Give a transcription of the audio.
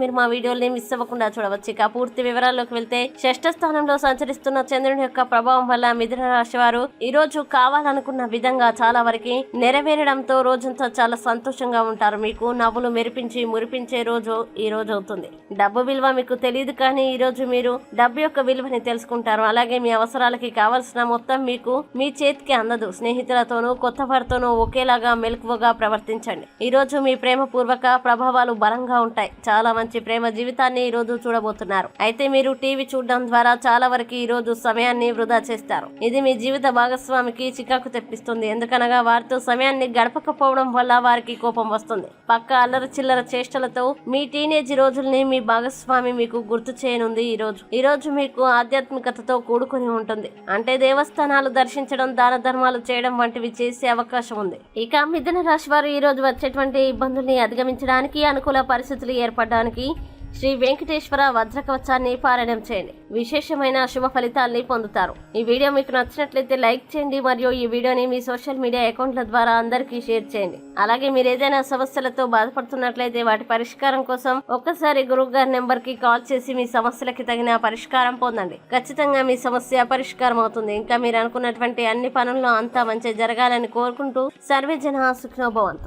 మీరు మా వీడియోల్ని మిస్ అవ్వకుండా చూడవచ్చు. ఇక పూర్తి వివరాల్లోకి వెళ్తే షష్ఠ స్థానంలో సంచరిస్తున్న చంద్రుని యొక్క ప్రభావం వల్ల మిథున రాశి వారు ఈ రోజు కావాలనుకున్న విధంగా చాలా వరకు నెరవేరడంతో రోజంతా చాలా సంతోషంగా ఉంటారు. మీకు నవ్వులు మెరిపించి మురిపించే రోజు ఈ రోజు అవుతుంది. డబ్బు విలువ మీకు తెలియదు కానీ ఈ రోజు మీరు డబ్బు యొక్క విలువని తెలుసుకుంటారు. అలాగే మీ అవసరాలకి కావలసిన మొత్తం మీకు మీ చేతికి అందదు. స్నేహితులతోనూ కొత్త వారితోనూ ఒకేలాగా మెలకువగా ప్రవర్తించండి. ఈ రోజు మీ ప్రేమ పూర్వక ప్రభావాలు బలంగా ఉంటాయి. చాలా మంచి ప్రేమ జీవితాన్ని ఈ రోజు చూడబోతున్నారు. అయితే మీరు టీవీ చూడడం ద్వారా చాలా వరకు ఈ రోజు సమయాన్ని వృధా చేస్తారు. ఇది మీ జీవిత భాగస్వామికి చికాకు తెప్పిస్తుంది. ఎందుకనగా వారితో సమయాన్ని గడపకపోవడం వల్ల వారికి కోపం వస్తుంది. పక్క అల్లరి చిల్లర చేష్టలతో మీ టీనేజ్ రోజుల్ని మీ భాగస్వామి మీకు గుర్తు చేయనుంది ఈ రోజు. ఈ రోజు మీకు ఆధ్యాత్మికతతో కూడుకుని ఉంటుంది. అంటే దేవస్థానాలు దర్శించడం దాన ధర్మాలు చేయడం వంటివి చేసే అవకాశం ఉంది. ఇక మిథున రాశి వారు ఈ రోజు వచ్చేటువంటి ఇబ్బందుల్ని అధిగమించడానికి అనుకూల పరిస్థితులు ఏర్పడడానికి శ్రీ వెంకటేశ్వర వజ్రకవచాన్ని పారాయణం చేయండి. విశేషమైన శుభ ఫలితాల్ని పొందుతారు. ఈ వీడియో మీకు నచ్చినట్లయితే లైక్ చేయండి మరియు ఈ వీడియోని మీ సోషల్ మీడియా అకౌంట్ల ద్వారా అందరికీ షేర్ చేయండి. అలాగే మీరు ఏదైనా సమస్యలతో బాధపడుతున్నట్లయితే వాటి పరిష్కారం కోసం ఒక్కసారి గురువు గారి నెంబర్కి కాల్ చేసి మీ సమస్యలకి తగిన పరిష్కారం పొందండి. ఖచ్చితంగా మీ సమస్య పరిష్కారం అవుతుంది. ఇంకా మీరు అనుకున్నటువంటి అన్ని పనుల్లో అంతా మంచి జరగాలని కోరుకుంటూ సర్వే జన సుఖనోభవంతు